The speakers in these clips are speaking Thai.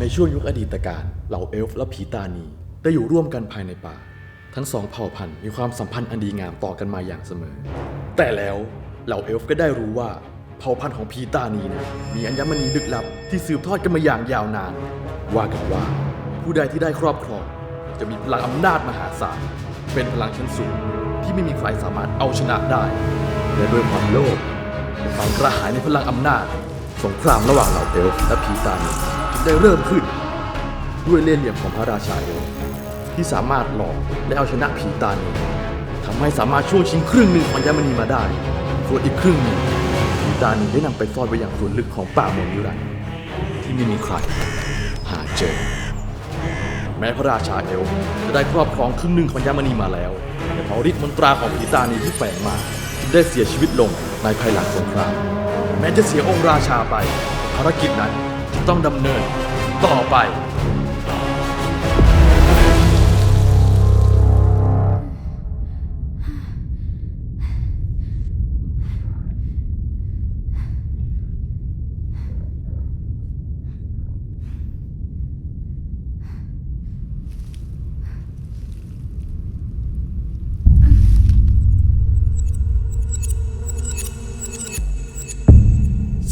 ในช่วงยุคอดีตการเหล่าเอลฟ์และผีตานีได้อยู่ร่วมกันภายในป่า ทั้งสองเผ่าพันธุ์มีความสัมพันธ์อันดีงามต่อกันมาอย่างเสมอ แต่แล้วเหล่าเอลฟ์ก็ได้รู้ว่าเผ่าพันธุ์ของผีตานีนะมีอัญมณีลึกลับที่สืบทอดกันมาอย่างยาวนาน ว่ากันว่า ผู้ใดที่ได้ครอบครอง จะมีพลังอำนาจมหาศาลเป็นพลังชั้นสูงที่ไม่มีใครสามารถเอาชนะได้ และด้วยความโลภและความกระหายในพลังอำนาจ สงครามระหว่างเหล่าเอลฟ์และผีตานี ได้เริ่มขึ้น ด้วยเล่ห์เหลี่ยมของพระราชาเอลที่สามารถหลอกและเอาชนะผีตานีทำให้สามารถช่วงชิงครึ่งหนึ่งของยามณีมาได้ ส่วนอีกครึ่งหนึ่งผีตานีได้นำไปซ่อนไว้อย่างส่วนลึกของป่าโมนนิรันดร์ที่ไม่มีใคร หาเจอ แม้พระราชาเอลจะได้ครอบครองครึ่งหนึ่งของยามณีมาแล้ว แต่เพราะฤทธิ์มนตราของผีตานีที่แฝงมาจึงได้เสียชีวิตลงในภายหลังสงครามแม้จะเสียองค์ราชาไปภารกิจนั้น ต้องดำเนินต่อไป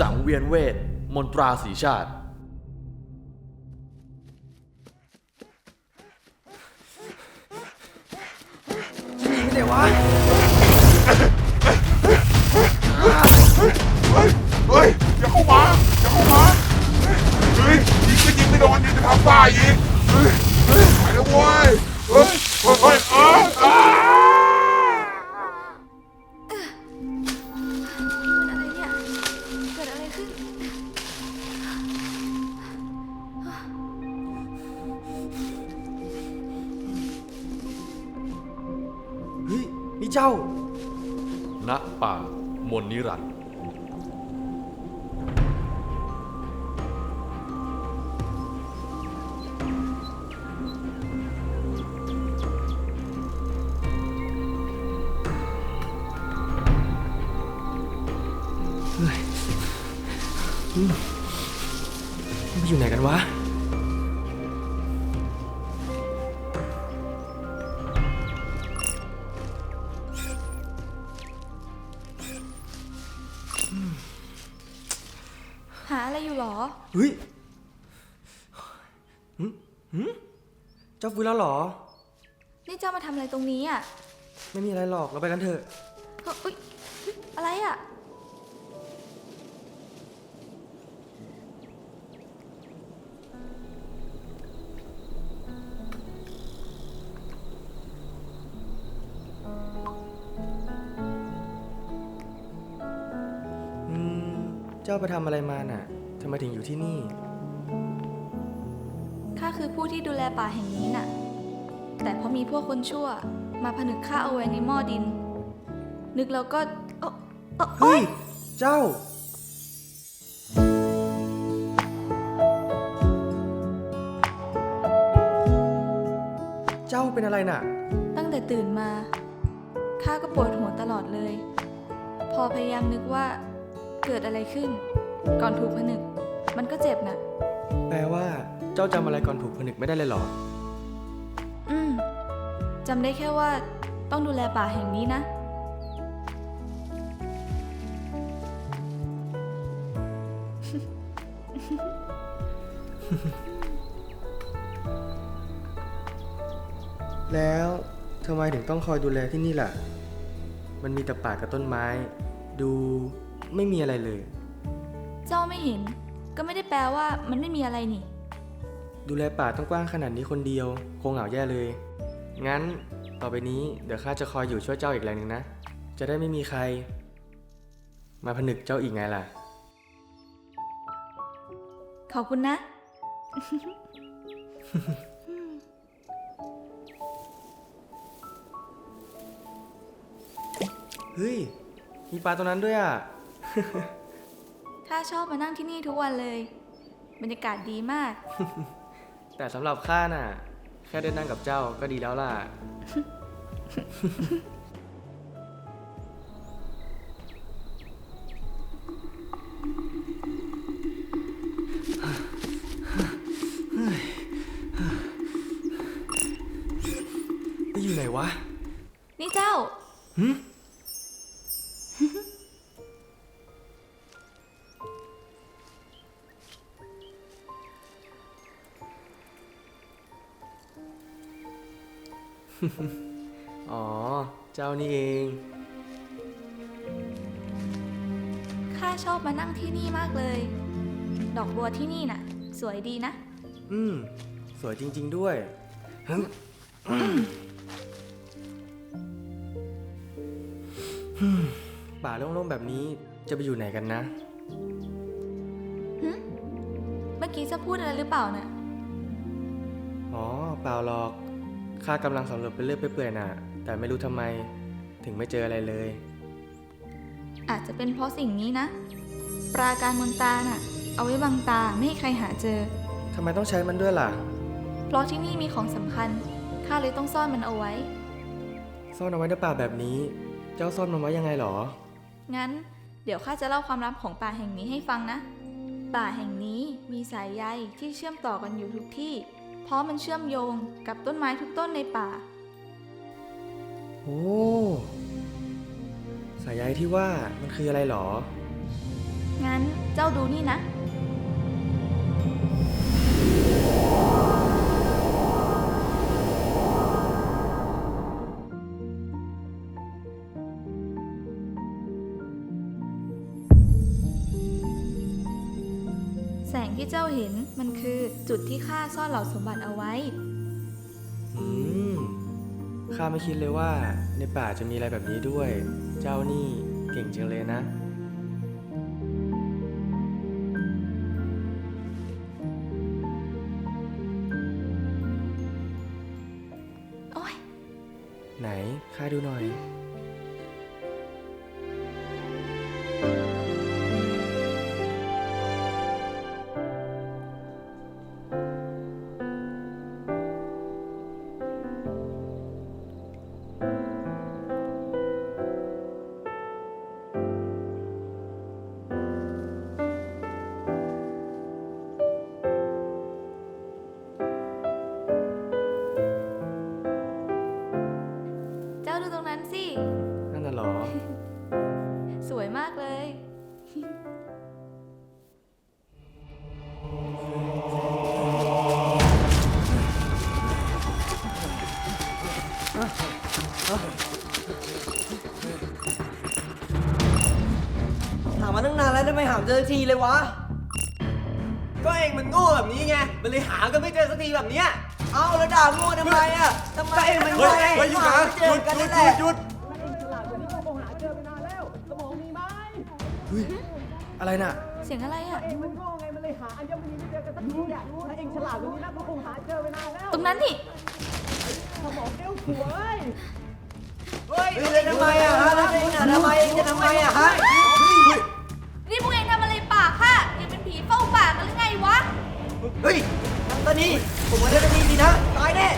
สังเวียนเวท มนตราสีชาติ ดนยิงจะทำบ้าอีกเฮ้ยเฮ้ยไปแล้วเว้ยเฮ้ยเฮ้ยเฮ้ยอ้าอ้ามันอะไรเนี่ย เกิดอะไรขึ้น เฮ้ยนี่เจ้า ณป่ามนนิรันดร์ วะ หาอะไรอยู่หรอ เฮ้ยหืมหืมเจ้าฟื้นแล้วเหรอ นี่เจ้ามาทำอะไรตรงนี้อะ ไม่มีอะไรหรอก เราไปกันเถอะ เฮ้ยอุ๊ยอุ๊ยอะไรอะาไปทำอะไรมาน่ะทำไมถึงอยู่ที่นี่ ข้าคือผู้ที่ดูแลป่าแห่งนี้น่ะ แต่พอมีพวกคนชั่ว มาผนึกข้าเอาไว้ในหม้อดิน นึกแล้วก็เอ้อเอ้อเฮ้ยเจ้า เจ้าเป็นอะไรน่ะ ตั้งแต่ตื่นมาข้าก็ปวดหัวตลอดเลย พอพยายามนึกว่า เกิดอะไรขึ้น ก่อนถูกผนึก มันก็เจ็บน่ะแปลว่าเจ้าจำอะไรก่อนถูกผนึกไม่ได้เลยเหรอ อืมจำได้แค่ว่าต้องดูแลป่าแห่งนี้นะ แล้วทำไมถึงต้องคอยดูแลที่นี่ล่ะ มันมีแต่ป่ากับต้นไม้ ดู ไม่มีอะไรเลย เจ้าไม่เห็น ก็ไม่ได้แปลว่ามันไม่มีอะไรนี่ ดูแลป่าต้องกว้างขนาดนี้คนเดียว คงเหงาแย่เลย งั้นต่อไปนี้เดี๋ยวข้าจะคอยอยู่ช่วยเจ้าอีกแรงหนึ่งนะ จะได้ไม่มีใคร มาผนึกเจ้าอีกไงล่ะ ขอบคุณนะ เฮ้ย มีปลาตัวนั้นด้วยอะ ข้าชอบมานั่งที่นี่ทุกวันเลย บรรยากาศดีมาก แต่สำหรับข้าน่ะ แค่ได้นั่งกับเจ้าก็ดีแล้วล่ะ อ๋อ เจ้านี่เอง ข้าชอบมานั่งที่นี่มากเลย ดอกบัวที่นี่น่ะ สวยดีนะ อืม สวยจริง ๆ ด้วยฮึฮึ่มป่าโล่งๆแบบนี้จะไปอยู่ไหนกันนะ เมื่อกี้จะพูดอะไรหรือเปล่าน่ะ อ๋อ เปล่าหรอก ข้ากำลังสำรวจไปเรื่อยไปเปื่อยน่ะ แต่ไม่รู้ทำไมถึงไม่เจออะไรเลย อาจจะเป็นเพราะสิ่งนี้นะ ปราการมนตาน่ะ เอาไว้บังตาไม่ให้ใครหาเจอ ทำไมต้องใช้มันด้วยล่ะ เพราะที่นี่มีของสำคัญ ข้าเลยต้องซ่อนมันเอาไว้ ซ่อนเอาไว้ในป่าแบบนี้ เจ้าซ่อนมันไว้ยังไงหรอ งั้น เดี๋ยวข้าจะเล่าความลับของป่าแห่งนี้ให้ฟังนะ ป่าแห่งนี้มีสายใยที่เชื่อมต่อกันอยู่ทุกที่ เพราะมันเชื่อมโยงกับต้นไม้ทุกต้นในป่า โอ้ สายใยที่ว่ามันคืออะไรหรอ งั้นเจ้าดูนี่นะ ที่เจ้าเห็นมันคือจุดที่ข้าซ่อนเหล่าสมบัติเอาไว้ อืม ข้าไม่คิดเลยว่าในป่าจะมีอะไรแบบนี้ด้วย เจ้านี่เก่งจังเลยนะ โอ้ย ไหน ข้าดูหน่อย หาไม่เจอสักทีเลยวะ ก็เองมันโง่แบบนี้ไง มันเลยหากันไม่เจอสักทีแบบเนี้ย เอ้าแล้วด่าโง่ทำไมอะทำไมเองมันโง่ไงเฮ้ยหยุดหานะไม่เจหยุอดกันหยุนั่ดนหแหยุละดหยุดอะไรน่ะ เสียงอะไรอะมันโง่ไงมันเลยหาอัญมณีไม่เจอกันสักทีอยากรู้ถ้าเองฉลาดกว่านี้นะก็คงหาเจอไปนานแล้วตรงนั้นนี่สมองเอวสวยเฮ้ยเองทำไมอะฮะแล้วเองอะทำไมเองจะทำไมอะฮะ วะ เฮ้ยนังตานีผมว่านังตานีสินะ ตายแน่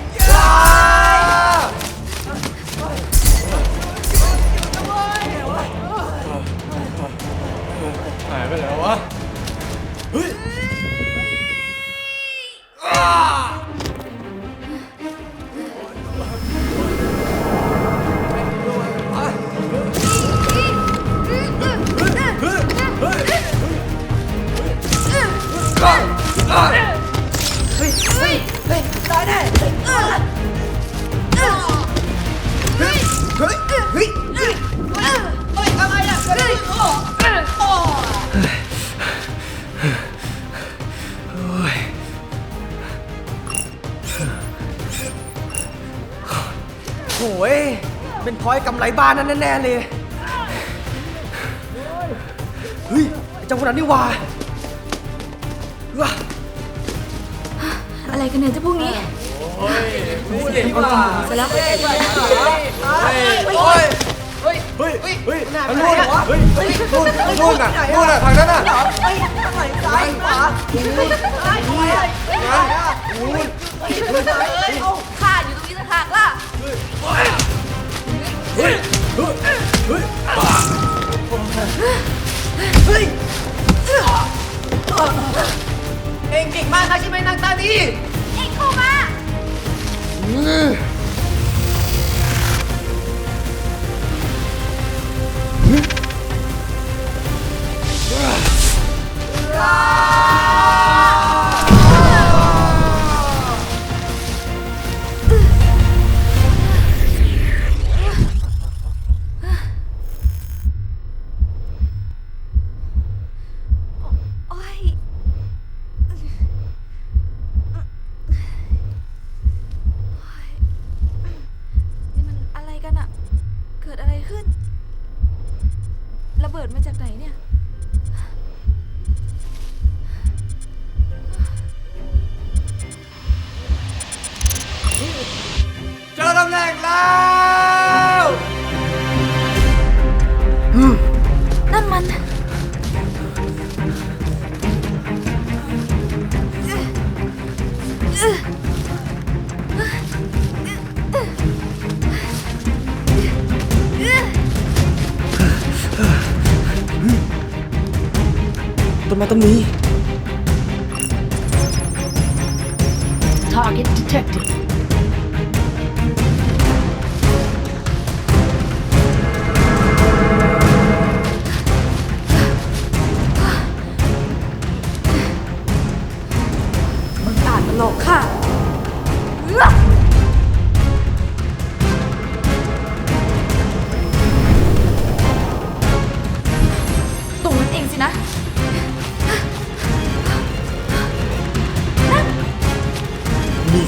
หายไปแล้ววะ ยเป็นพอยกำไรบ้านนั่นแน่ๆเลย เฮ้ยไอ้เจ้าคนนั้นนี่หว่าว้าอะไรกันเนี่ยเจ้าพวกนี้รู้เลยนี่หว่าเสร็จแล้วเฮ้ยโอ้ยเฮ้ย เฮ้ย เฮ้ยเฮ้ยอันนู้นเฮ้ยเฮ้ยนู่นนู่นน่ะนู่นน่ะทางนั้นน่ะเฮ้ยทางไหนซ้ายขวาเฮ้ยขวานู่นข้ เองเก่งมากนะใช่ไหมนางตาดี เองเข้ามา ต้นไม้ต้นนี้ Target detected.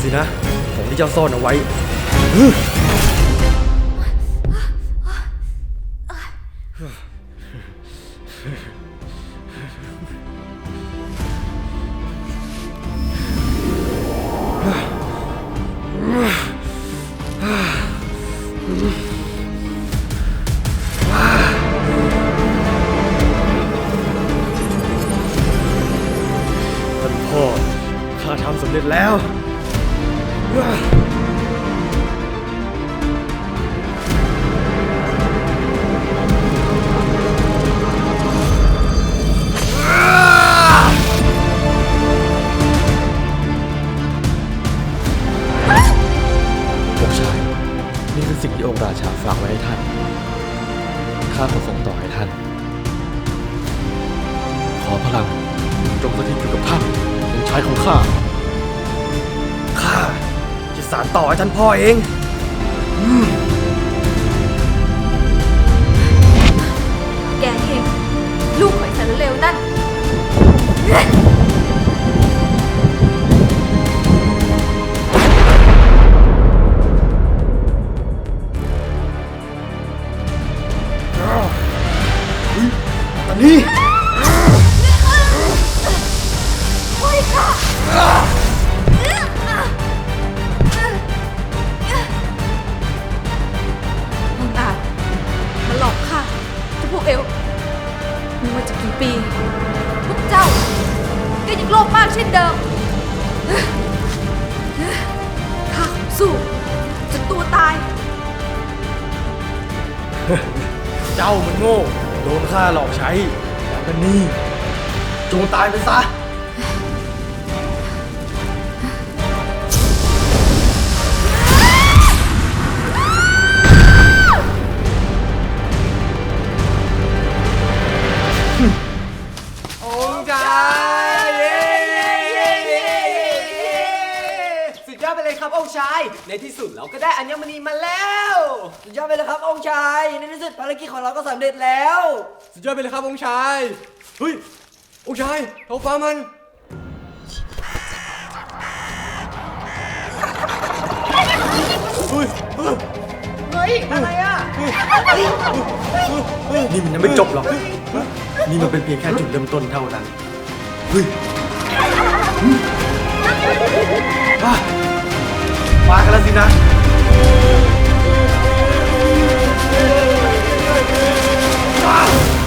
สินะ ของที่เจ้าซ่อนเอาไว้ท่านพ่อข้าทำสำเร็จแล้ว องค์ชาย นี่คือสิ่งที่องค์ราชาฝากไว้ให้ท่าน ข้าขอส่งต่อให้ท่าน ขอพลังจงสถิตอยู่กับท่านองค์ชายของข้า สารต่อให้ท่านพ่อเองแกเองลูกหอยฉันเร็วนั่น นี่ จงตายไปซะ ในที่สุดเราก็ได้อัญมณีมาแล้ว สุดยอดไปเลยครับองค์ชาย ในที่สุดภารกิจของเราก็สำเร็จแล้ว สุดยอดไปเลยครับองค์ชาย เฮ้ย องค์ชายท้องฟ้ามัน เฮ้ยอะไรอะนี่มันยังไม่จบหรอก นี่มันเป็นเพียงแค่จุดเริ่มต้นเท่านั้น เฮ้ยอะ มากันแล้วสินะเ